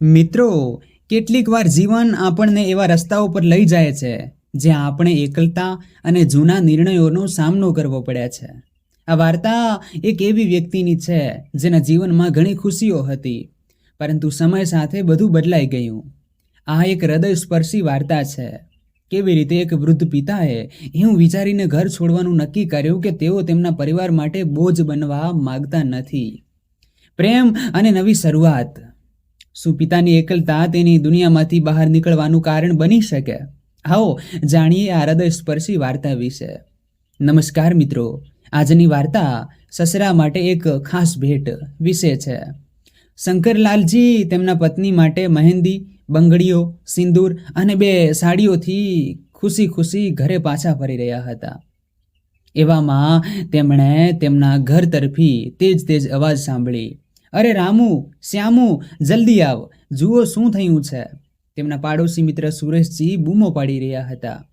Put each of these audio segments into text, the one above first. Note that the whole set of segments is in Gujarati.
મિત્રો, કેટલીક વાર જીવન આપણને એવા રસ્તાઓ પર લઈ જાય છે, જ્યાં આપણે એકલતા અને જૂના નિર્ણયોનો સામનો કરવો પડે છે. આ વાર્તા એક એવી વ્યક્તિની છે, જેના જીવનમાં ઘણી ખુશીઓ હતી, પરંતુ સમય સાથે બધું બદલાઈ ગયું. આ એક હૃદયસ્પર્શી વાર્તા છે. કેવી રીતે એક વૃદ્ધ પિતાએ એવું વિચારીને ઘર છોડવાનું નક્કી કર્યું કે તેઓ તેમના પરિવાર માટે બોજ બનવા માગતા નથી? પ્રેમ અને નવી શરૂઆત. શું પિતાની એકલતા તેની દુનિયામાંથી બહાર નીકળવાનું કારણ બની શકે? આવો જાણીએ આ હૃદયસ્પર્શી વાર્તા વિશે. નમસ્કાર મિત્રો, આજની વાર્તા સસરા માટે એક ખાસ ભેટ વિશે છે. શંકરલાલજી તેમના પત્ની માટે મહેંદી, બંગડીઓ, સિંદૂર અને બે સાડીઓથી ખુશી ખુશી ઘરે પાછા ફરી રહ્યા હતા. એવામાં તેમણે તેમના ઘર તરફી તેજ તેજ અવાજ સાંભળી. અરે રામુ, શ્યામુ, જલ્દી આવ. જુઓ શું થયું છે. તેમના પાડોશી મિત્ર સુરેશજી બૂમો પાડી રહ્યા હતા.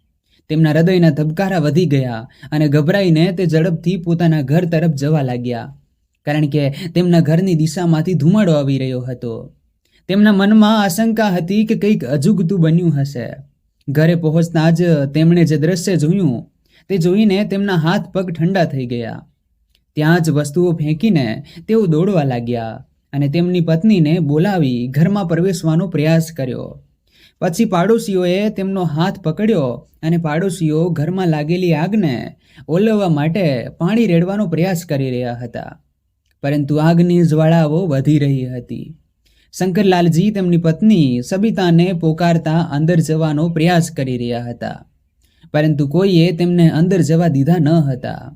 તેમના હૃદયના ધબકારા વધી ગયા અને ગભરાઈને તે ઝડપથી પોતાના ઘર તરફ જવા લાગ્યા. કારણ કે તેમના ઘરની દિશામાંથી ધુમાડો આવી રહ્યો હતો. તેમના મનમાં આશંકા હતી કે કંઈક અજુગતું બન્યું હશે. ઘરે પહોંચતા જ તેમણે જે દ્રશ્ય જોયું, તે જોઈને તેમના હાથ પગ ઠંડા થઈ ગયા. ત્યાં જ વસ્તુઓ ફેંકીને તેઓ દોડવા લાગ્યા અને તેમની પત્નીને બોલાવી ઘરમાં પ્રવેશવાનો પ્રયાસ કર્યો. પછી પાડોશીઓએ તેમનો હાથ પકડ્યો અને પાડોશીઓ ઘરમાં લાગેલી આગને ઓલવવા માટે પાણી રેડવાનો પ્રયાસ કરી રહ્યા હતા. પરંતુ આગની જ્વાળાઓ વધી રહી હતી. શંકરલાલજી તેમની પત્ની સબિતાને પોકારતા અંદર જવાનો પ્રયાસ કરી રહ્યા હતા. પરંતુ કોઈએ તેમને અંદર જવા દીધા ન હતા.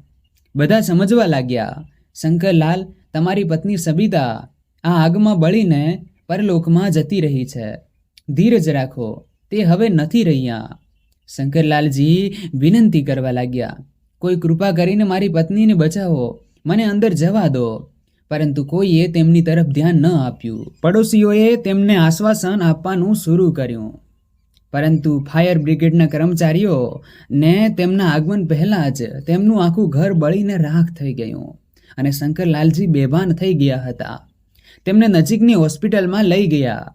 બધા સમજવા લાગ્યા, શંકરલાલ, તમારી પત્ની સબિતા આ આગમાં બળીને પરલોકમાં જતી રહી છે. ધીરજ રાખો, તે હવે નથી રહ્યા. શંકરલાલજી વિનંતી કરવા લાગ્યા, કોઈ કૃપા કરીને મારી પત્નીને બચાવો, મને અંદર જવા દો. પરંતુ કોઈએ તેમની તરફ ધ્યાન ન આપ્યું. પડોશીઓએ તેમને આશ્વાસન આપવાનું શરૂ કર્યું. પરંતુ ફાયર બ્રિગેડના કર્મચારીઓ ને તેમના આગમન પહેલાં જ તેમનું આખું ઘર બળીને રાખ થઈ ગયું અને શંકરલાલજી બેભાન થઈ ગયા હતા. તેમને નજીકની હોસ્પિટલમાં લઈ ગયા.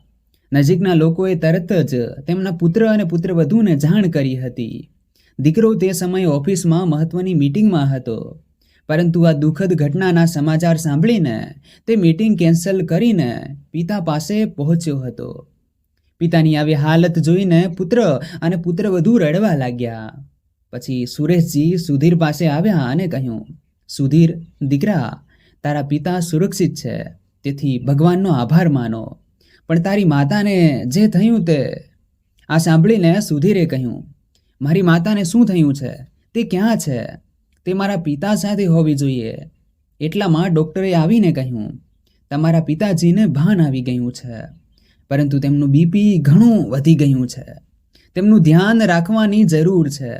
નજીકના લોકોએ તરત જ તેમના પુત્ર અને પુત્રવધૂને જાણ કરી હતી. દીકરો તે સમયે ઓફિસમાં મહત્વની મીટિંગમાં હતો. પરંતુ આ દુઃખદ ઘટનાના સમાચાર સાંભળીને તે મીટિંગ કેન્સલ કરીને પિતા પાસે પહોંચ્યો હતો. પિતાની આવી હાલત જોઈને પુત્ર અને પુત્ર વધુ રડવા લાગ્યા. પછી સુરેશજી સુધીર પાસે આવ્યા અને કહ્યું, સુધીર, દીકરા, તારા પિતા સુરક્ષિત છે, તેથી ભગવાનનો આભાર માનો. પણ તારી માતાને જે થયું તે આ સાંભળીને સુધીરે કહ્યું, મારી માતાને શું થયું છે? તે ક્યાં છે? તે મારા પિતા સાથે હોવી જોઈએ. એટલામાં ડૉક્ટરે આવીને કહ્યું, તમારા પિતાજીને ભાન આવી ગયું છે. પરંતુ તેમનું બીપી ઘણું વધી ગયું છે. તેમનું ધ્યાન રાખવાની જરૂર છે.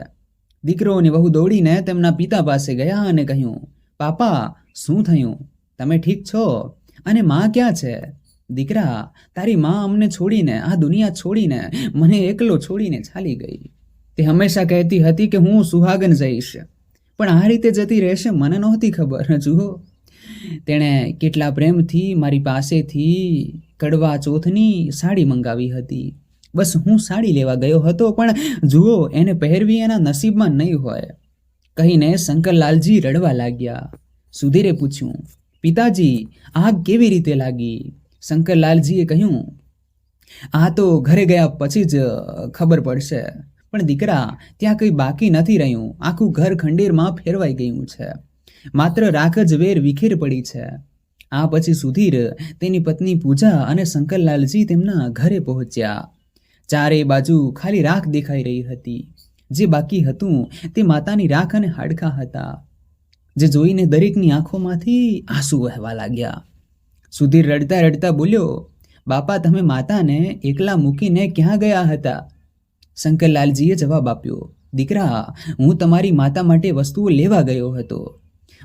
દીકરો અને વહુ દોડીને તેમના પિતા પાસે ગયા અને કહ્યું, પાપા, શું થયું? તમે ઠીક છો? અને માં ક્યાં છે? દીકરા, તારી માં અમને છોડીને, આ દુનિયા છોડીને, મને એકલો છોડીને ચાલી ગઈ. તે હંમેશા કહેતી હતી કે હું સુહાગન જઈશ. પણ આ રીતે જતી રહેશે મને નહોતી ખબર. જુઓ, તેણે કેટલા પ્રેમથી મારી પાસેથી કડવા ચોથની સાડી મંગાવી હતી. બસ હું સાડી લેવા ગયો હતો, પણ જુઓ, એને પહેરવી એના નસીબમાં નહીં હોય. કહીને શંકરલાલજી રડવા લાગ્યા. સુધીરે પૂછ્યું, પિતાજી, આગ કેવી રીતે લાગી? શંકરલાલજીએ કહ્યું, આ તો ઘરે ગયા પછી જ ખબર પડશે, પણ દીકરા, ત્યાં કંઈ બાકી નથી રહ્યું. આખું ઘર ખંડેરમાં ફેરવાઈ ગયું છે. માત્ર રાખ જ વેર વિખેર પડી છે. આ પછી સુધીર તેની પત્ની પૂજા અને શંકરલાલજી તેમના ઘરે પહોંચ્યા. ચારે બાજુ ખાલી રાખ દેખાઈ રહી હતી. જે બાકી હતું તે માતાની રાખ અને હાડકાં હતા. જે જોઈને દરેકની આંખોમાંથી આંસુ વહેવા લાગ્યા. સુધીર રડતા રડતા બોલ્યો, બાપા, તમે માતાને એકલા મૂકીને ક્યાં ગયા હતા? શંકરલાલજીએ જવાબ આપ્યો, દીકરા, હું તમારી માતા માટે વસ્તુઓ લેવા ગયો હતો.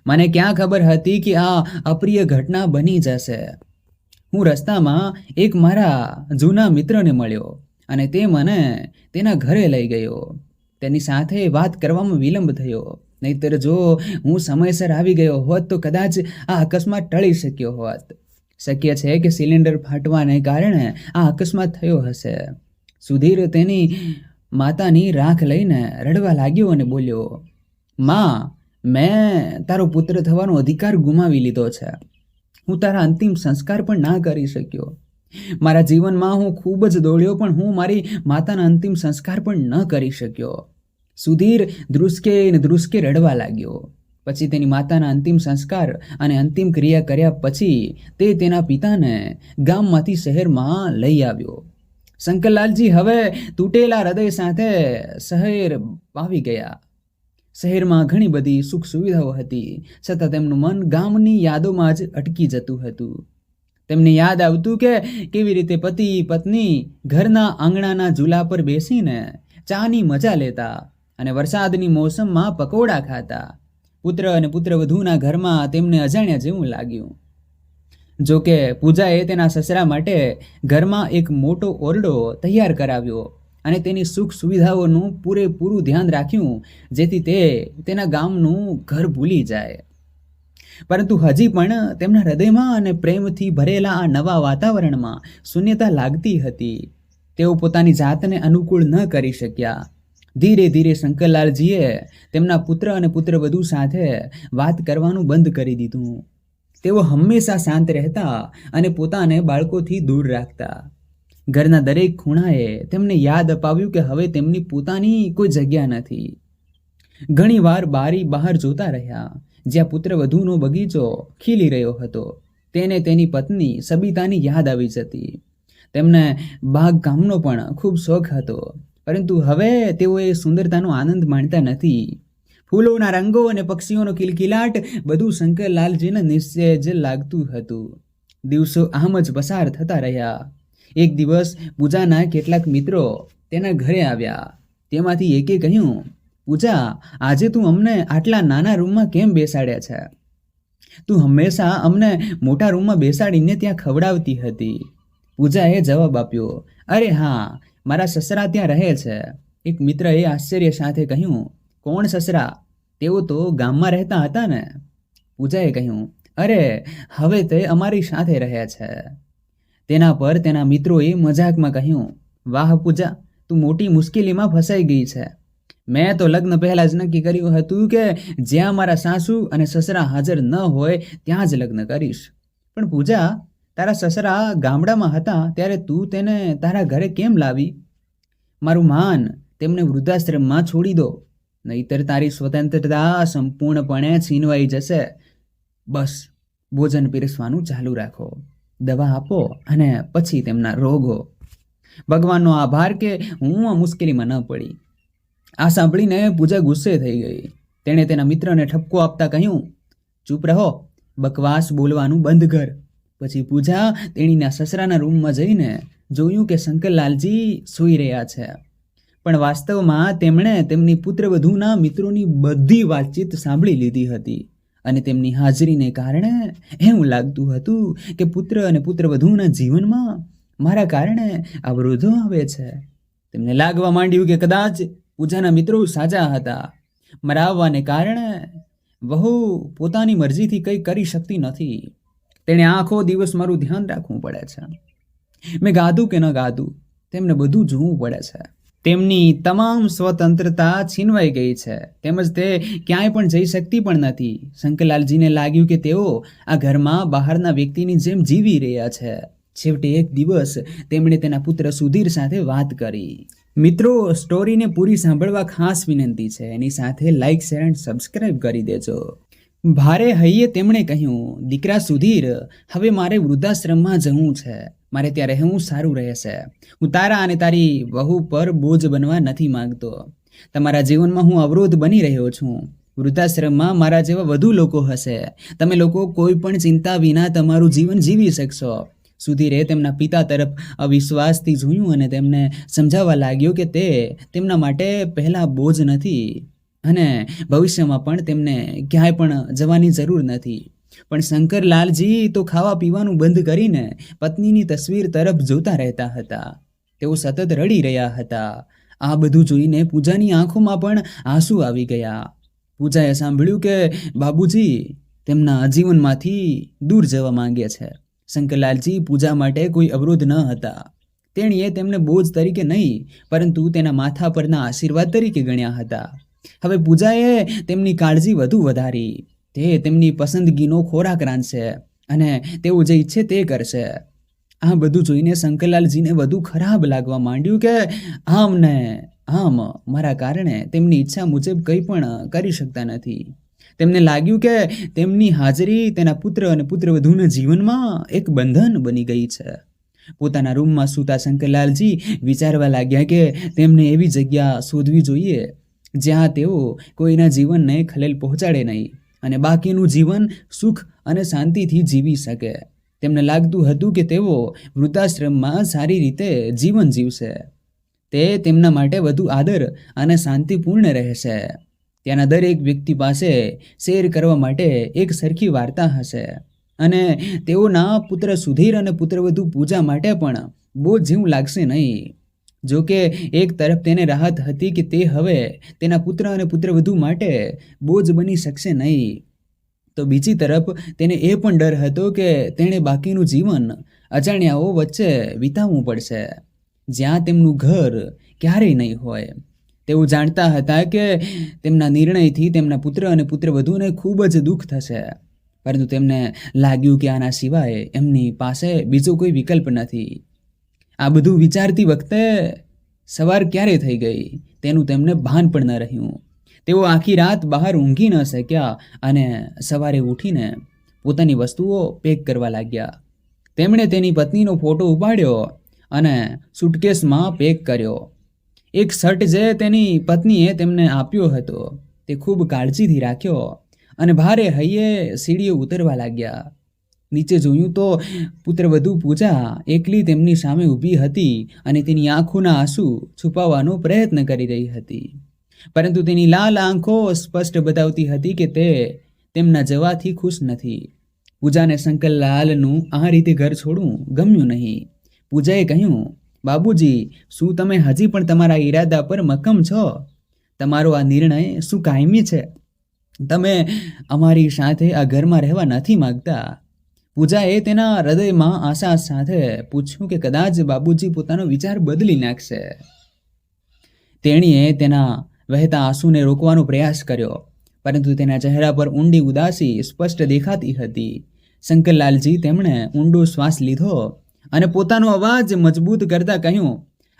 મને ક્યાં ખબર હતી કે આ અપ્રિય ઘટના બની જશે. હું રસ્તામાં એક મારા જૂના મિત્રને મળ્યો અને તે મને તેના ઘરે લઈ ગયો. તેની સાથે વાત કરવામાં વિલંબ થયો. નહીતર જો હું સમયસર આવી ગયો હોત તો કદાચ આ અકસ્માત ટળી શક્યો હોત. શક્ય છે કે સિલિન્ડર ફાટવાને કારણે આ અકસ્માત થયો હશે. સુધીર તેની માતાની રાખ લઈને રડવા લાગ્યો અને બોલ્યો, માં મેં તારો પુત્ર થવાનો અધિકાર ગુમાવી લીધો છે. હું તારા અંતિમ સંસ્કાર પણ ના કરી શક્યો. મારા જીવનમાં હું ખૂબ જ દોડ્યો, પણ હું મારી માતાના અંતિમ સંસ્કાર પણ ન કરી શક્યો. સુધીર ધ્રુસકે ને ધ્રુસકે રડવા લાગ્યો. પછી તેની માતાના અંતિમ સંસ્કાર અને અંતિમ ક્રિયા કર્યા પછી તે તેના પિતાને ગામમાંથી શહેરમાં લઈ આવ્યો. શંકરલાલજી હવે તૂટેલા હૃદય સાથે શહેર આવી ગયા. શહેરમાં ઘણી બધી સુખ સુવિધાઓ હતી. છતાં તેમનું મન ગામની યાદોમાં જ અટકી જતું હતું. તેમને યાદ આવતું કે કેવી રીતે પતિ પત્ની ઘરના આંગણાના ઝૂલા પર બેસીને ચાની મજા લેતા અને વરસાદની મોસમમાં પકોડા ખાતા. પુત્ર અને પુત્રવધૂના ઘરમાં તેમને અજાણ્યા જેવું લાગ્યું. જોકે પૂજાએ તેના સસરા માટે ઘરમાં એક મોટો ઓરડો તૈયાર કરાવ્યો. અને તેની સુખ સુવિધાઓનું પૂરેપૂરું ધ્યાન રાખ્યું, જેથી તે તેના ગામનું ઘર ભૂલી જાય. પરંતુ હજી પણ તેમના હૃદયમાં અને પ્રેમથી ભરેલા આ નવા વાતાવરણમાં શૂન્યતા લાગતી હતી. તેઓ પોતાની જાતને અનુકૂળ ન કરી શક્યા. ધીરે ધીરે શંકરલાલજીએ તેમના પુત્ર અને પુત્રવધુ સાથે વાત કરવાનું બંધ કરી દીધું. તેઓ હંમેશા શાંત રહેતા અને પોતાને બાળકોથી દૂર રાખતા. ઘરના દરેક ખૂણાએ તેમને યાદ અપાવ્યું કે હવે તેમની પોતાની કોઈ જગ્યા નથી. ઘણીવાર બારી બહાર જોતા રહ્યા, જ્યાં પુત્રવધૂનો બગીચો ખીલી રહ્યો હતો. તેને તેની પત્ની સબિતાની યાદ આવી જતી. તેમને બાગકામનો પણ ખૂબ શોખ હતો, પરંતુ હવે તેઓ એ સુંદરતાનો આનંદ માણતા નથી. ફૂલોના રંગો અને પક્ષીઓનો કિલકિલાટ બધું શંકરલાલજીને નિશ્ચય જ લાગતું હતું. દિવસો આમ જ પસાર થતા રહ્યા. એક દિવસ પૂજાના કેટલાક મિત્રો તેના ઘરે આવ્યા. તેમાંથી એકે કહ્યું, પૂજા, આજે તું અમને આટલા નાના રૂમમાં કેમ બેસાડ્યા છે? તું હંમેશા અમને મોટા રૂમમાં બેસાડીને ત્યાં ખવડાવતી હતી. પૂજાએ જવાબ આપ્યો, અરે હા, મારા સસરા ત્યાં રહે છે. એક મિત્રએ આશ્ચર્ય સાથે કહ્યું, કોણ સસરા? તેઓ તો ગામમાં રહેતા હતા ને. પૂજાએ કહ્યું, અરે, હવે તે અમારી સાથે રહે છે. તેના પર તેના મિત્રોએ મજાકમાં કહ્યું, વાહ પૂજા, તું મોટી મુશ્કેલીમાં ફસાઈ ગઈ છે. મેં તો લગ્ન પહેલાં જ નક્કી કર્યું હતું કે જ્યાં મારા સાસુ અને સસરા હાજર ન હોય ત્યાં જ લગ્ન કરીશ. પણ પૂજા, તારા સસરા ગામડામાં હતા ત્યારે તું તેને તારા ઘરે કેમ લાવી? મારું માન તેમને વૃદ્ધાશ્રમમાં છોડી દો, નહીતર તારી સ્વતંત્રતા સંપૂર્ણપણે છીનવાઈ જશે. બસ, ભોજન પીરસવાનું ચાલુ રાખો. દવા આપો અને પછી તેમના રોગો. ભગવાનનો આભાર કે હું આ મુશ્કેલીમાં ન પડી. આ સાંભળીને પૂજા ગુસ્સે થઈ ગઈ. તેણે તેના મિત્રને ઠપકો આપતા કહ્યું, ચૂપ રહો, બકવાસ બોલવાનું બંધ કર. પછી પૂજા તેણીના સસરાના રૂમમાં જઈને જોયું કે શંકરલાલજી સૂઈ રહ્યા છે. પણ વાસ્તવમાં તેમણે તેમની પુત્રવધૂના મિત્રોની બધી વાતચીત સાંભળી લીધી હતી. અને તેમની હાજરીને કારણે એવું લાગતું હતું કે પુત્ર અને પુત્રવધૂના જીવનમાં મારા કારણે અવરોધો આવે છે. તેમને લાગવા માંડ્યું કે કદાચ પૂજાના મિત્રો સાજા હતા. મરાવવાને કારણે વહુ પોતાની મરજીથી કંઈ કરી શકતી નથી. તેણે આખો દિવસ મારું ધ્યાન રાખવું પડે છે. મેં ગાધું કે ન ગાધું, તેમને બધું જોવું પડે છે. તેમની તમામ સ્વતંત્રતા છીનવાઈ ગઈ છે. તેમજ તે ક્યાંય પણ જઈ શકતી પણ નથી. શંકરલાલજીને લાગ્યું કે તેઓ આ ઘરમાં બહારના વ્યક્તિની જેમ જીવી રહ્યા છે. છેવટે એક દિવસ તેમણે તેના પુત્ર સુધીર સાથે વાત કરી. મિત્રો, સ્ટોરીને પૂરી સાંભળવા ખાસ વિનંતી છે. એની સાથે લાઇક શેર એન્ડ સબસ્ક્રાઇબ કરી દેજો. ભારે હૈયે તેમણે કહ્યું, દીકરા સુધીર, હવે મારે વૃદ્ધાશ્રમમાં જવું છે. મારે ત્યાં રહેવું સારું રહેશે. હું તારા અને તારી વહુ પર બોજ બનવા નથી માંગતો. તમારા જીવનમાં હું અવરોધ બની રહ્યો છું. વૃદ્ધાશ્રમમાં મારા જેવા વધુ લોકો હશે. તમે લોકો કોઈ પણ ચિંતા વિના તમારું જીવન જીવી શકશો. સુધીરે તેમના પિતા તરફ અવિશ્વાસથી જોયું અને તેમને સમજાવવા લાગ્યો કે તે તેમના માટે પહેલાં બોજ નથી. અને ભવિષ્યમાં પણ તેમને ક્યાંય પણ જવાની જરૂર નથી. પણ શંકરલાલજી તો ખાવા પીવાનું બંધ કરીને પત્નીની તસવીર તરફ જોતા રહેતા હતા. તેઓ સતત રડી રહ્યા હતા. આ બધું જોઈને પૂજાની આંખોમાં પણ આંસુ આવી ગયા. પૂજાએ સાંભળ્યું કે બાબુજી તેમના જીવનમાંથી દૂર જવા માંગે છે. શંકરલાલજી પૂજા માટે કોઈ અવરોધ ન હતા. તેણીએ તેમને બોજ તરીકે નહીં, પરંતુ તેના માથા પરના આશીર્વાદ તરીકે ગણ્યા હતા. હવે પૂજાએ તેમની કાળજી વધુ વધારી. તે તેમની પસંદગીનો ખોરાક રાંધશે અને તેઓ જે ઈચ્છે તે કરશે. આ બધું જોઈને શંકરલાલજીને વધુ ખરાબ લાગવા માંડ્યું કે આમ ને આમ મારા કારણે તેમની ઈચ્છા મુજબ કંઈ પણ કરી શકતા નથી. તેમને લાગ્યું કે તેમની હાજરી તેના પુત્ર અને પુત્રવધૂના જીવનમાં એક બંધન બની ગઈ છે. પોતાના રૂમમાં સૂતા શંકરલાલજી વિચારવા લાગ્યા કે તેમને એવી જગ્યા શોધવી જોઈએ જ્યાં તેઓ કોઈના જીવનને ખલેલ પહોંચાડે નહીં. અને બાકીનું જીવન સુખ અને શાંતિથી જીવી શકે. તેમને લાગતું હતું કે તેઓ વૃદ્ધાશ્રમમાં સારી રીતે જીવન જીવશે. તે તેમના માટે વધુ આદર અને શાંતિપૂર્ણ રહેશે. ત્યાંના દરેક વ્યક્તિ પાસે શેર કરવા માટે એક સરખી વાર્તા હશે. અને તેઓના પુત્ર સુધીર અને પુત્રવધુ પૂજા માટે પણ બહુ જીવ લાગશે નહીં. જો કે એક તરફ તેને રાહત હતી કે તે હવે તેના પુત્ર અને પુત્રવધુ માટે બોજ બની શકશે નહીં. તો બીજી તરફ તેને એ પણ ડર હતો કે તેણે બાકીનું જીવન અજાણ્યાઓ વચ્ચે વિતાવવું પડશે. જ્યાં તેમનું ઘર ક્યારેય નહીં હોય. તેઓ જાણતા હતા કે તેમના નિર્ણયથી તેમના પુત્ર અને પુત્રવધુને ખૂબ જ દુઃખ થશે. પરંતુ તેમને લાગ્યું કે આના સિવાય એમની પાસે બીજો કોઈ વિકલ્પ નથી. આ બધું વિચારતી વખતે સવાર ક્યારે થઈ ગઈ? તેનું તેમને ભાન પણ ન રહ્યું. તેઓ આખી રાત બહાર ઊંઘી ન શક્યા અને સવારે ઉઠીને પોતાની વસ્તુઓ પેક કરવા લાગ્યા. તેમણે તેની પત્નીનો ફોટો ઉપાડ્યો અને સુટકેસમાં પેક કર્યો. એક શર્ટ જે તેની પત્નીએ તેમને આપ્યો હતો, તે ખૂબ કાળજીથી રાખ્યો અને ભારે હૈયે સીડીઓ ઉતરવા લાગ્યા. નીચે જોયું તો પુત્રવધુ પૂજા એકલી તેમની સામે ઊભી હતી અને તેની આંખોના આંસુ છુપાવવાનો પ્રયત્ન કરી રહી હતી. પરંતુ તેની લાલ આંખો સ્પષ્ટ બતાવતી હતી કે તે તેમના જવાથી ખુશ નથી. પૂજાને શંકરલાલનું આ રીતે ઘર છોડવું ગમ્યું નહીં. પૂજાએ કહ્યું, બાબુજી, શું તમે હજી પણ તમારા ઈરાદા પર મક્કમ છો? તમારો આ નિર્ણય શું કાયમી છે? તમે અમારી સાથે આ ઘરમાં રહેવા નથી માંગતા. પૂજાએ તેના હૃદયમાં આશા સાથે પૂછ્યું કે કદાચ બાબુજી પોતાનો વિચાર બદલી નાખશે. તેણીએ તેના વહેતા આંસુને રોકવાનો પ્રયાસ કર્યો, પરંતુ તેના ચહેરા પર ઊંડી ઉદાસી સ્પષ્ટ દેખાતી હતી. શંકરલાલજી તેમણે ઊંડો શ્વાસ લીધો અને પોતાનો અવાજ મજબૂત કરતા કહ્યું,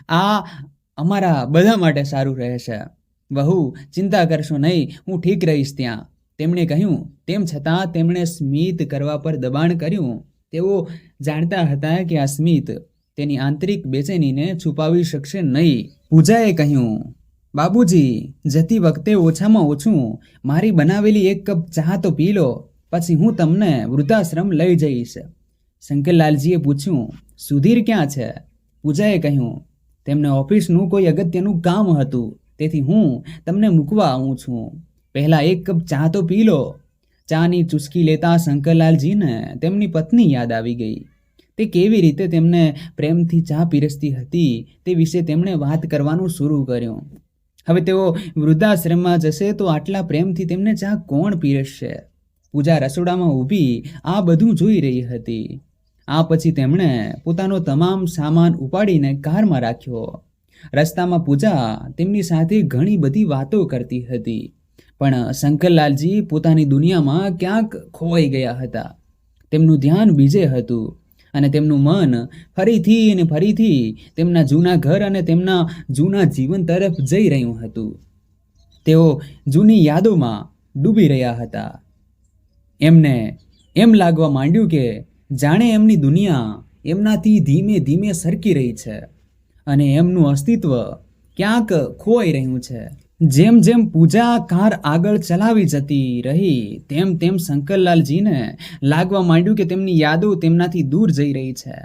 આ અમારા બધા માટે સારું રહેશે. વહુ, ચિંતા કરશો નહીં, હું ઠીક રહીશ ત્યાં. તેમણે કહ્યું, તેમ છતાં તેમણે સ્મિત કરવા પર દબાણ કર્યું. તેઓ જાણતા હતા કે આ સ્મિત તેની આંતરિક બેચેનીને છુપાવી શકશે નહીં. પૂજાએ કહ્યું બાબુજી જતી વખતે ઓછામાં ઓછું મારી બનાવેલી એક કપ ચા તો પી લો, પછી હું તમને વૃદ્ધાશ્રમ લઈ જઈશ. શંકરલાલજીએ પૂછ્યું, સુધીર ક્યાં છે? પૂજાએ કહ્યું, તેમને ઓફિસનું કોઈ અગત્યનું કામ હતું, તેથી હું તમને મૂકવા આવું છું. પહેલાં એક કપ ચા તો પી લો. ચાની ચુસ્કી લેતા શંકરલાલજીને તેમની પત્ની યાદ આવી ગઈ. તે કેવી રીતે તેમને પ્રેમથી ચા પીરસતી હતી તે વિશે તેમણે વાત કરવાનું શરૂ કર્યું. હવે તેઓ વૃદ્ધાશ્રમમાં જશે તો આટલા પ્રેમથી તેમને ચા કોણ પીરસશે? પૂજા રસોડામાં ઊભી આ બધું જોઈ રહી હતી. આ પછી તેમણે પોતાનો તમામ સામાન ઉપાડીને કારમાં રાખ્યો. રસ્તામાં પૂજા તેમની સાથે ઘણી બધી વાતો કરતી હતી. પણ શંકરલાલજી પોતાની દુનિયામાં ક્યાંક ખોવાઈ ગયા હતા. તેમનું ધ્યાન બીજે હતું અને તેમનું મન ફરીથી અને ફરીથી તેમના જૂના ઘર અને તેમના જૂના જીવન તરફ જઈ રહ્યું હતું. તેઓ જૂની યાદોમાં ડૂબી રહ્યા હતા. એમને એમ લાગવા માંડ્યું કે જાણે એમની દુનિયા એમનાથી ધીમે ધીમે સરકી રહી છે અને એમનું અસ્તિત્વ ક્યાંક ખોવાઈ રહ્યું છે. જેમ જેમ પૂજા કાર આગળ ચલાવી જતી રહી, તેમ તેમ શંકરલાલજીને લાગવા માંડ્યું કે તેમની યાદો તેમનાથી દૂર જઈ રહી છે.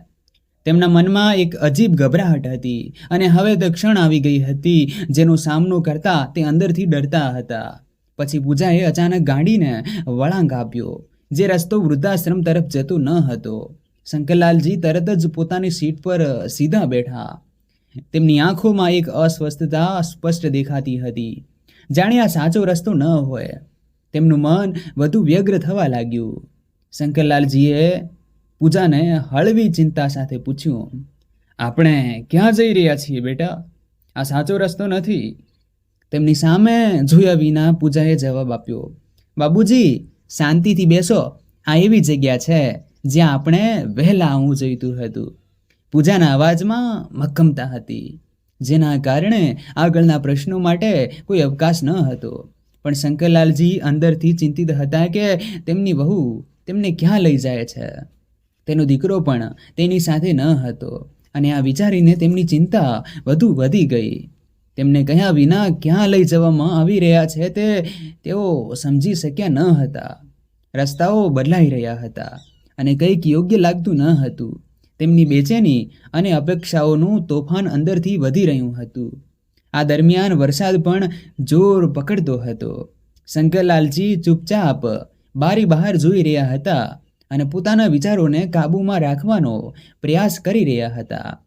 તેમના મનમાં એક અજીબ ગભરાહટ હતી અને હવે તે ક્ષણ આવી ગઈ હતી જેનો સામનો કરતા તે અંદરથી ડરતા હતા. પછી પૂજાએ અચાનક ગાડીને વળાંક આપ્યો, જે રસ્તો વૃદ્ધાશ્રમ તરફ જતો ન હતો. શંકરલાલજી તરત જ પોતાની સીટ પર સીધા બેઠા. તેમની આંખોમાં એક અસ્વસ્થતા સ્પષ્ટ દેખાતી હતી. જાણે આ સાચો રસ્તો ન હોય. તેમનું મન વધુ વ્યગ્ર થવા લાગ્યું. શંકરલાલજીએ પૂજાને હળવી ચિંતા સાથે પૂછ્યું, આપણે ક્યાં જઈ રહ્યા છીએ બેટા? આ સાચો રસ્તો નથી. તેમની સામે જોયા વિના પૂજાએ જવાબ આપ્યો, બાબુજી, શાંતિથી બેસો. આ એવી જગ્યા છે જ્યાં આપણે વહેલા આવવું જોઈતું હતું. પૂજાના અવાજમાં મક્કમતા હતી. જેના કારણે આગળના પ્રશ્નો માટે કોઈ અવકાશ ન હતો. પણ શંકરલાલજી અંદરથી ચિંતિત હતા કે તેમની વહુ તેમને ક્યાં લઈ જાય છે? તેનો દીકરો પણ તેની સાથે ન હતો અને આ વિચારીને તેમની ચિંતા વધુ વધી ગઈ. તેમને કહ્યા વિના ક્યાં લઈ જવામાં આવી રહ્યા છે તે તેઓ સમજી શક્યા ન હતા. રસ્તાઓ બદલાઈ રહ્યા હતા અને કંઈક યોગ્ય લાગતું ન હતું. તેમની બેચેની અને અપેક્ષાઓનું તોફાન અંદરથી વધી રહ્યું હતું. આ દરમિયાન વરસાદ પણ જોર પકડતો હતો. શંકરલાલજી ચૂપચાપ બારી બહાર જોઈ રહ્યા હતા અને પોતાના વિચારોને કાબૂમાં રાખવાનો પ્રયાસ કરી રહ્યા હતા.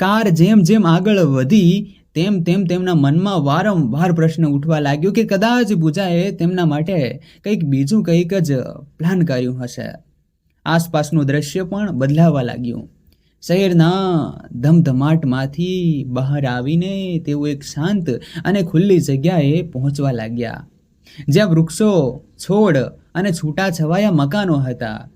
કાર જેમ જેમ આગળ વધી, તેમ તેમ તેમના મનમાં વારંવાર પ્રશ્ન ઉઠવા લાગ્યો કે કદાચ પૂજાએ તેમના માટે કંઈક બીજું કંઈક જ પ્લાન કર્યું હશે. આસપાસનું દ્રશ્ય પણ બદલાવા લાગ્યું. શહેરના ધમધમાટમાંથી બહાર આવીને તેઓ એક શાંત અને ખુલ્લી જગ્યાએ પહોંચવા લાગ્યા. જ્યાં વૃક્ષો, છોડ અને છૂટાછવાયા મકાનો હતા.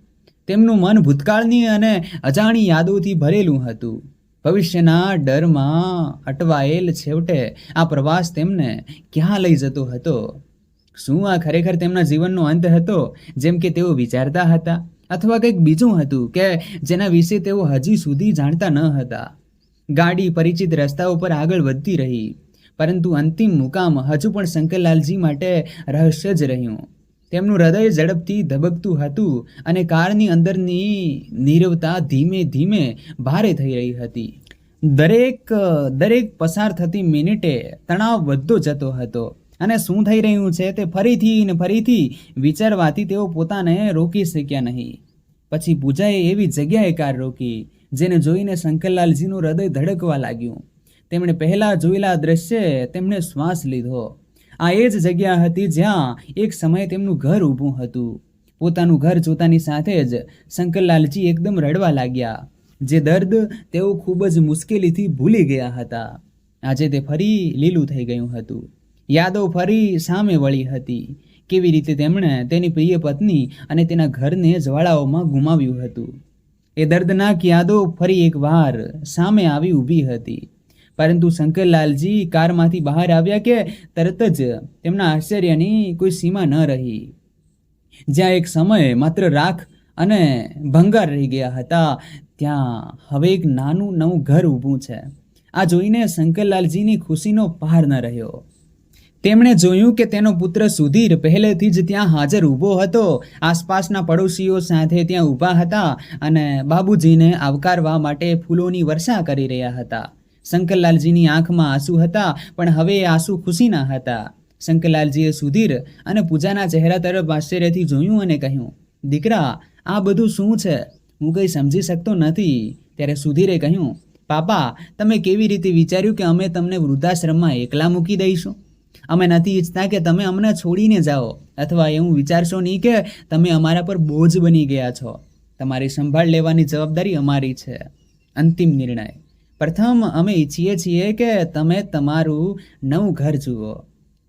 તેમનું મન ભૂતકાળની અને અજાણી યાદોથી ભરેલું હતું. ભવિષ્યના ડરમાં અટવાયેલ છેવટે આ પ્રવાસ તેમને ક્યાં લઈ જતો હતો? શું આ ખરેખર તેમના જીવનનો અંત હતો, જેમ કે તેઓ વિચારતા હતા? અથવા કંઈક બીજું હતું કે જેના વિશે તેઓ હજી સુધી જાણતા ન હતા. ગાડી પરિચિત રસ્તા ઉપર આગળ વધતી રહી, પરંતુ અંતિમ મુકામ હજુ પણ શંકરલાલજી માટે રહસ્ય જ રહ્યું. તેમનું હૃદય ઝડપથી ધબકતું હતું અને કારની અંદરની નીરવતા ધીમે ધીમે ભારે થઈ રહી હતી. દરેક દરેક પસાર થતી મિનિટે તણાવ વધતો જતો હતો. અને શું થઈ રહ્યું છે તે ફરીથી ને ફરીથી વિચારવાથી તેઓ પોતાને રોકી શક્યા નહીં. પછી પૂજાએ એવી જગ્યાએ કાર રોકી, જેને જોઈને શંકરલાલજીનું હૃદય ધડકવા લાગ્યું. તેમણે પહેલાં જોયેલા દ્રશ્ય તેમણે શ્વાસ લીધો. આ એ જ જગ્યા હતી જ્યાં એક સમયે તેમનું ઘર ઊભું હતું. પોતાનું ઘર જોતાની સાથે જ શંકરલાલજી એકદમ રડવા લાગ્યા, જે દર્દ તેઓ ખૂબ જ મુશ્કેલીથી ભૂલી ગયા હતા. આજે તે ફરી લીલું થઈ ગયું હતું. યાદો ફરી સામે વળી હતી. કેવી રીતે તેમણે તેની પ્રિય પત્ની અને તેના ઘરને જ્વાળાઓમાં ગુમાવ્યું હતું. એ દર્દનાક યાદો ફરી એકવાર સામે આવી ઊભી હતી. પરંતુ શંકરલાલજી કારમાંથી બહાર આવ્યા કે તરત જ તેમના આશ્ચર્યની કોઈ સીમા ન રહી. જ્યાં એક સમયે માત્ર રાખ અને ભંગાર રહી ગયા હતા, ત્યાં હવે એક નાનું નવું ઘર ઊભું છે. આ જોઈને શંકરલાલજીની ખુશીનો પાર ન રહ્યો. તેમણે જોયું કે તેનો પુત્ર સુધીર પહેલેથી જ ત્યાં હાજર ઊભો હતો. આસપાસના પડોશીઓ સાથે ત્યાં ઊભા હતા અને બાબુજીને આવકારવા માટે ફૂલોની વર્ષા કરી રહ્યા હતા. શંકરલાલજીની આંખમાં આંસુ હતા, પણ હવે એ આંસુ ખુશીના હતા. શંકરલાલજીએ સુધીર અને પૂજાના ચહેરા તરફ આશ્ચર્યથી જોયું અને કહ્યું, દીકરા, આ બધું શું છે? હું કંઈ સમજી શકતો નથી. ત્યારે સુધીરે કહ્યું, પાપા, તમે કેવી રીતે વિચાર્યું કે અમે તમને વૃદ્ધાશ્રમમાં એકલા મૂકી દઈશું? અમે નથી ઈચ્છતા કે તમે અમને છોડીને જાઓ. અથવા એવું વિચારશો નહીં કે તમે અમારા પર બોજ બની ગયા છો. તમારી સંભાળ લેવાની જવાબદારી અમારી છે. અંતિમ નિર્ણય. પ્રથમ અમે ઈચ્છીએ છીએ કે તમે તમારું નવું ઘર જુઓ.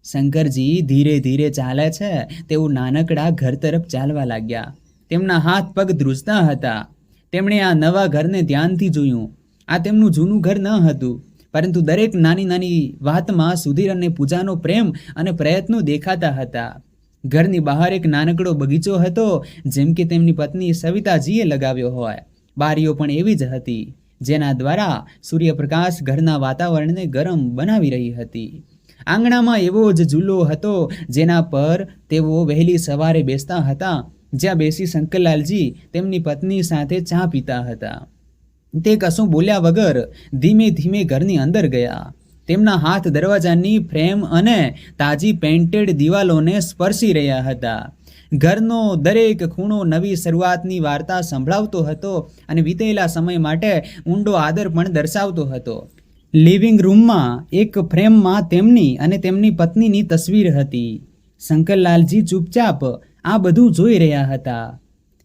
શંકરજી ધીરે ધીરે ચાલે છે. તેઓ નાનકડા ઘર તરફ ચાલવા લાગ્યા. તેમના હાથ પગ ધ્રુજતા હતા. તેમણે આ નવા ઘરને ધ્યાનથી જોયું. આ તેમનું જૂનું ઘર ન હતું. પરંતુ દરેક નાની નાની વાતમાં સુધીર અને પૂજાનો પ્રેમ અને પ્રયત્નો દેખાતા હતા. ઘરની બહાર એક નાનકડો બગીચો હતો, જેમ કે તેમની પત્ની સવિતાજીએ લગાવ્યો હોય. બારીઓ પણ એવી જ હતી, જેના દ્વારા સૂર્યપ્રકાશ ઘરના વાતાવરણને ગરમ બનાવી રહી હતી. આંગણામાં એવો જ ઝૂલો હતો, જેના પર તેઓ વહેલી સવારે બેસતા હતા, જ્યાં બેસી શંકરલાલજી તેમની પત્ની સાથે ચા પીતા હતા. તે કશું બોલ્યા વગર ધીમે ધીમે ઘરની અંદર ગયા. તેમના હાથ દરવાજાની ફ્રેમ અને તાજી પેઇન્ટેડ દિવાલોને સ્પર્શી રહ્યા હતા. ઘરનો દરેક ખૂણો નવી શરૂઆતની વાર્તા સંભળાવતો હતો અને વિતેલા સમય માટે ઊંડો આદર પણ દર્શાવતો હતો. લિવિંગ રૂમમાં એક ફ્રેમમાં તેમની અને તેમની પત્નીની તસવીર હતી. શંકરલાલજી ચૂપચાપ આ બધું જોઈ રહ્યા હતા.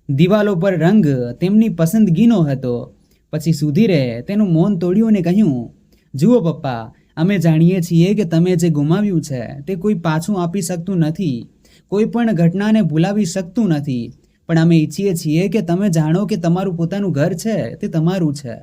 દિવાલો પર રંગ તેમની પસંદગીનો હતો. પછી સુધીરે તેનું મૌન તોડ્યું અને કહ્યું, જુઓ પપ્પા, અમે જાણીએ છીએ કે તમે જે ગુમાવ્યું છે તે કોઈ પાછું આપી શકતું નથી, કોઈ પણ ઘટનાને ભૂલાવી શકતું નથી, પણ અમે ઈચ્છીએ છીએ કે તમે જાણો કે તમારું પોતાનું ઘર છે તે તમારું છે.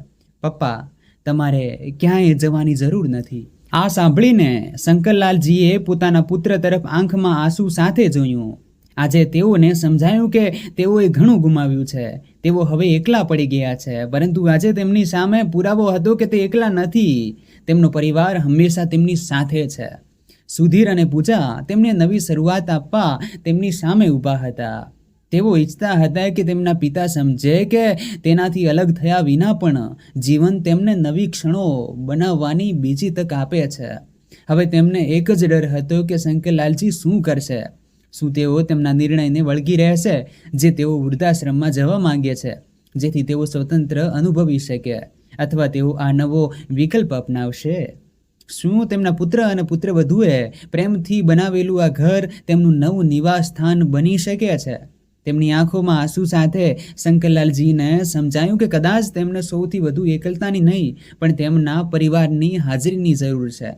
પપ્પા, તમારે ક્યાંય જવાની જરૂર નથી. આ સાંભળીને શંકરલાલજીએ પોતાના પુત્ર તરફ આંખમાં આંસુ સાથે જોયું. આજે તેઓને સમજાયું કે તેઓએ ઘણું ગુમાવ્યું છે. તેઓ હવે એકલા પડી ગયા છે, પરંતુ આજે તેમની સામે પુરાવો હતો કે તે એકલા નથી. તેમનો પરિવાર હંમેશા તેમની સાથે છે. સુધીર અને પૂજા તેમને નવી શરૂઆત આપવા તેમની સામે ઊભા હતા. તેઓ ઈચ્છતા હતા કે તેમના પિતા સમજે કે તેનાથી અલગ થયા વિના પણ જીવન તેમને નવી ક્ષણો બનાવવાની બીજી તક આપે છે. હવે તેમને એક જ ડર હતો કે શંકરલાલજી શું કરશે? શું તેઓ તેમના નિર્ણયને વળગી રહેશે, જે તેઓ વૃદ્ધાશ્રમમાં જવા માંગે છે, જેથી તેઓ સ્વતંત્ર અનુભવી શકે, અથવા તેઓ આ નવો વિકલ્પ અપનાવશે? શું તેમના પુત્ર અને પુત્રવધુએ પ્રેમથી બનાવેલું આ ઘર તેમનું નવું નિવાસ સ્થાન બની શકે છે? તેમની આંખોમાં આંસુ સાથે શંકરલાલજીને સમજાયું કે કદાચ તેમને સૌથી વધુ એકલતાની નહીં, પણ તેમના પરિવારની હાજરીની જરૂર છે.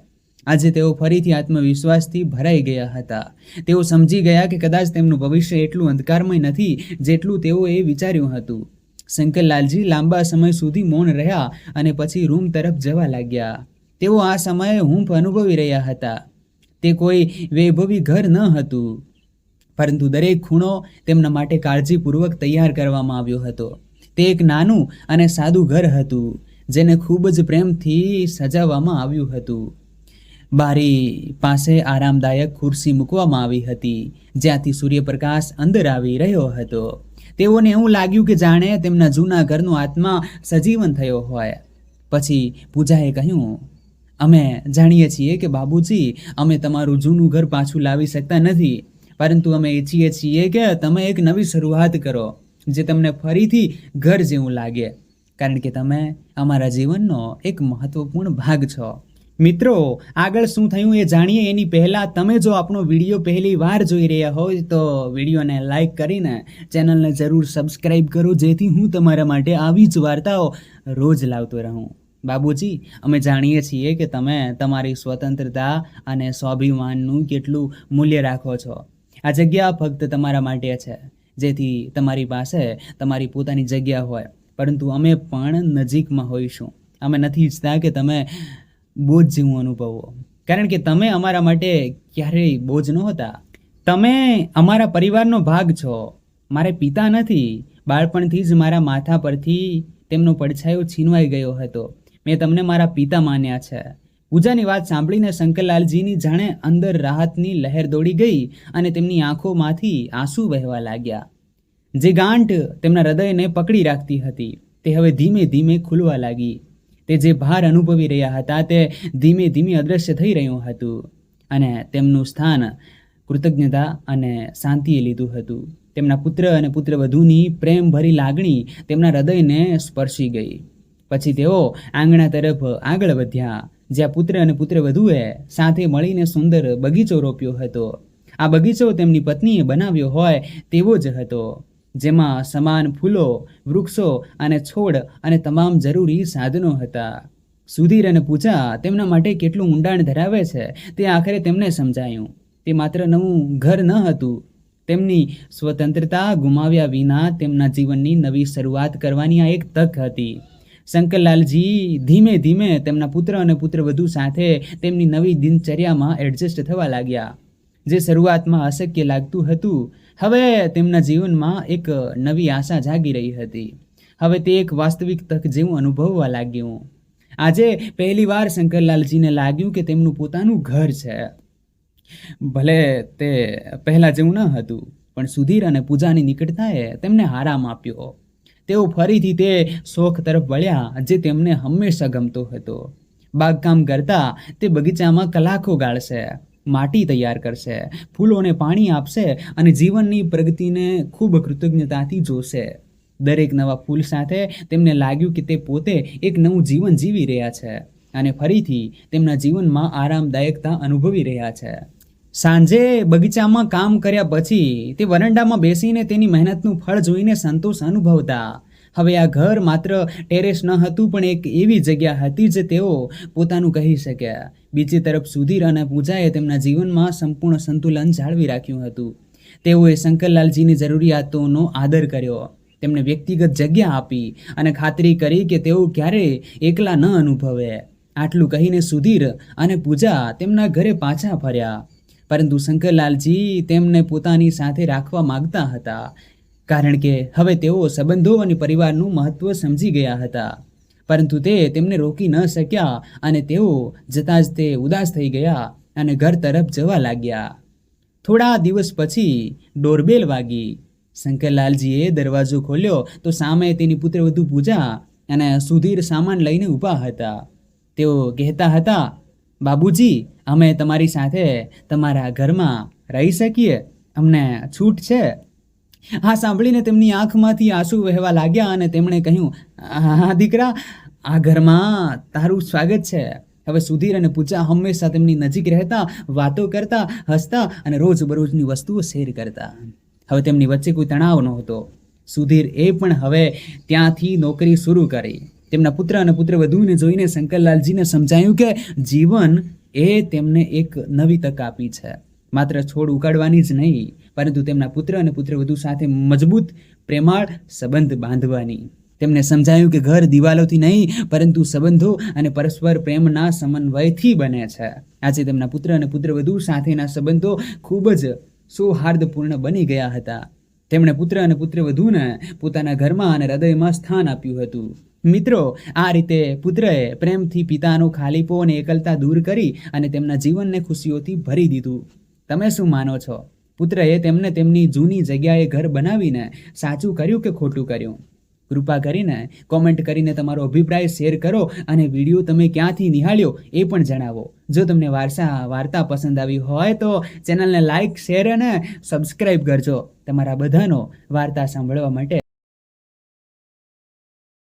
આજે તેઓ ફરીથી આત્મવિશ્વાસથી ભરાઈ ગયા હતા. તેઓ સમજી ગયા કે કદાચ તેમનું ભવિષ્ય એટલું અંધકારમય નથી જેટલું તેઓએ વિચાર્યું હતું. શંકરલાલજી લાંબા સમય સુધી મૌન રહ્યા અને પછી રૂમ તરફ જવા લાગ્યા. તેઓ આ સમયે હુંફ અનુભવી રહ્યા હતા. તે કોઈ વૈભવી ઘર ન હતું. પરંતુ દરેક ખૂણો તેમના માટે કાળજીપૂર્વક તૈયાર કરવામાં આવ્યો હતો. તે એક નાનું અને સાદું ઘર હતું, જેને ખૂબ જ પ્રેમથી સજાવવામાં આવ્યું હતું. બારી પાસે આરામદાયક ખુરશી મૂકવામાં આવી હતી, જ્યાંથી સૂર્યપ્રકાશ અંદર આવી રહ્યો હતો. તેઓને એવું લાગ્યું કે જાણે તેમના જૂના ઘરનો આત્મા સજીવન થયો હોય. પછી પૂજાએ કહ્યું, અમે જાણીએ છીએ કે બાબુજી, અમે તમારું જૂનું ઘર પાછું લાવી શકતા નથી, પરંતુ અમે ઈચ્છીએ છીએ કે તમે એક નવી શરૂઆત કરો, જે તમને ફરીથી ઘર જેવું લાગે, કારણ કે તમે અમારા જીવનનો એક મહત્વપૂર્ણ ભાગ છો. મિત્રો, આગળ શું થયું એ જાણીએ. એની પહેલાં તમે જો આપણો વીડિયો પહેલી વાર જોઈ રહ્યા હોય તો વિડીયોને લાઈક કરીને ચેનલને જરૂર સબસ્ક્રાઈબ કરો, જેથી હું તમારા માટે આવી જ વાર્તાઓ રોજ લાવતો રહું. બાબુજી, અમે જાણીએ છીએ કે તમે તમારી સ્વતંત્રતા અને સ્વાભિમાનનું કેટલું મૂલ્ય રાખો છો. આ જગ્યા ફક્ત તમારા માટે છે, જેથી તમારી પાસે તમારી પોતાની જગ્યા હોય. પરંતુ અમે પણ નજીકમાં હોઈશું. અમે નથી ઈચ્છતા કે તમે બોજ જેવું અનુભવો. કારણ કે તમે અમારા માટે ક્યારેય બોજ નહોતા. તમે અમારા પરિવારનો ભાગ છો. મારે પિતા નથી. બાળપણથી જ મારા માથા પરથી તેમનો પડછાયો છીનવાઈ ગયો હતો. મેં તમને મારા પિતા માન્યા છે. પૂજાની વાત સાંભળીને શંકરલાલજીની જાણે અંદર રાહતની લહેર દોડી ગઈ અને તેમની આંખોમાંથી આંસુ વહેવા લાગ્યા. જે ગાંઠ તેમના હૃદયને પકડી રાખતી હતી, તે હવે ધીમે ધીમે ખુલવા લાગી. તે જે ભાર અનુભવી રહ્યા હતા, તે ધીમે ધીમે અદૃશ્ય થઈ રહ્યું હતું અને તેમનું સ્થાન કૃતજ્ઞતા અને શાંતિએ લીધું હતું. તેમના પુત્ર અને પુત્રવધૂની પ્રેમભરી લાગણી તેમના હૃદયને સ્પર્શી ગઈ. પછી તેઓ આંગણા તરફ આગળ વધ્યા, જ્યાં પુત્ર અને પુત્રવધૂએ સાથે મળીને સુંદર બગીચો રોપ્યો હતો. આ બગીચો તેમની પત્નીએ બનાવ્યો હોય તેવો જ હતો. જેમાં સમાન ફૂલો, વૃક્ષો અને છોડ અને તમામ જરૂરી સાધનો હતા. સુધીર અને પૂજા તેમના માટે કેટલું ઊંડાણ ધરાવે છે તે આખરે તેમને સમજાયું. તે માત્ર નવું ઘર ન હતું. તેમની સ્વતંત્રતા ગુમાવ્યા વિના તેમના જીવનની નવી શરૂઆત કરવાની આ એક તક હતી. શંકરલાલજી ધીમે ધીમે તેમના પુત્ર અને પુત્રવધુ સાથે તેમની નવી દિનચર્યામાં એડજસ્ટ થવા લાગ્યા. જે શરૂઆતમાં અશક્ય લાગતું હતું, હવે તેમના જીવનમાં એક નવી આશા જાગી રહી હતી. હવે તે એક વાસ્તવિક તક જેવું અનુભવવા લાગ્યું. આજે પહેલીવાર શંકરલાલજીને લાગ્યું કે તેમનું પોતાનું ઘર છે. ભલે તે પહેલાં જેવું ન હતું, પણ સુધીર અને પૂજાની નિકટતાએ તેમને આરામ આપ્યો. તેઓ ફરીથી તે શોખ તરફ વળ્યા, જે તેમને હંમેશા ગમતો હતો. બાગકામ કરતા તે બગીચામાં કલાકો ગાળશે. માટી તૈયાર કરશે, ફૂલોને પાણી આપશે અને જીવનની પ્રગતિને ખૂબ કૃતજ્ઞતાથી જોશે. દરેક નવા ફૂલ સાથે તેમને લાગ્યું કે તે પોતે એક નવું જીવન જીવી રહ્યા છે અને ફરીથી તેમના જીવનમાં આરામદાયકતા અનુભવી રહ્યા છે. સાંજે બગીચામાં કામ કર્યા પછી તે વરંડામાં બેસીને તેની મહેનતનું ફળ જોઈને સંતોષ અનુભવતા હવે આ ઘર માત્ર ટેરેસ ન હતું, પણ એક એવી જગ્યા હતી જે તેઓ પોતાનું કહી શક્યા. બીજી તરફ સુધીર અને પૂજાએ તેમના જીવનમાં સંપૂર્ણ સંતુલન જાળવી રાખ્યું હતું. તેઓએ શંકરલાલજીની જરૂરિયાતોનો આદર કર્યો. તેમને વ્યક્તિગત જગ્યા આપી અને ખાતરી કરી કે તેઓ ક્યારેય એકલા ન અનુભવે. આટલું કહીને સુધીર અને પૂજા તેમના ઘરે પાછા ફર્યા. પરંતુ શંકરલાલજી તેમને પોતાની સાથે રાખવા માગતા હતા. કારણ કે હવે તેઓ સંબંધો અને પરિવારનું મહત્વ સમજી ગયા હતા. પરંતુ તે તેમને રોકી ન શક્યા અને તેઓ જતાં જ તે ઉદાસ થઈ ગયા અને ઘર તરફ જવા લાગ્યા. થોડા દિવસ પછી ડોરબેલ વાગી. શંકરલાલજીએ દરવાજો ખોલ્યો તો સામે તેની પુત્રવધુ પૂજા અને સુધીર સામાન લઈને ઊભા હતા. તેઓ કહેતા હતા, બાબુજી, અમે તમારી સાથે તમારા ઘરમાં રહી શકીએ? અમને છૂટ છે? આ સાંભળીને તેમની આંખમાંથી આંસુ વહેવા લાગ્યા અને તેમણે કહ્યું, હા, દીકરા, આ ઘરમાં તારું સ્વાગત છે. હવે સુધીર અને પૂજા હંમેશા તેમની નજીક રહેતા, વાતો કરતા, હસતા અને રોજબરોજની વસ્તુઓ શેર કરતા. હવે તેમની વચ્ચે કોઈ તણાવ નહોતો. સુધીર એ પણ હવે ત્યાંથી નોકરી શરૂ કરી. તેમના પુત્ર અને પુત્ર વધુને જોઈને શંકરલાલજીને સમજાયું કે જીવન એ તેમને એક નવી તક આપી છે. માત્ર છોડ ઉગાડવાની જ નહીં, પરંતુ તેમના પુત્ર અને પુત્રવધુ સાથે મજબૂત પ્રેમાળ સંબંધ બાંધવાની. તેમને સમજાયું કે ઘર દિવાલોથી નહીં, પરંતુ સંબંધો અને પરસ્પર પ્રેમના સમન્વયથી બને છે. આજે તેમના પુત્ર અને પુત્રવધુ સાથેના સંબંધો ખૂબ જ સૌહાર્દપૂર્ણ બની ગયા હતા. તેમણે પુત્ર અને પુત્રવધુને પોતાના ઘરમાં અને હૃદયમાં સ્થાન આપ્યું હતું. મિત્રો, આ રીતે પુત્રએ પ્રેમથી પિતાનો ખાલીપો અને એકલતા દૂર કરી અને તેમના જીવનને ખુશીઓથી ભરી દીધું. તમે શું માનો છો? પુત્રએ તેમને તેમની જૂની જગ્યાએ ઘર બનાવીને સાચું કર્યું કે ખોટું કર્યું? કૃપા કરીને કોમેન્ટ કરીને તમારો અભિપ્રાય શેર કરો અને વીડિયો તમે ક્યાંથી નિહાળ્યો એ પણ જણાવો. જો તમને વારસા, વાર્તા પસંદ આવી હોય તો ચેનલને લાઇક શેર અને સબસ્ક્રાઈબ કરજો. તમારા બધાનો વાર્તા સાંભળવા માટે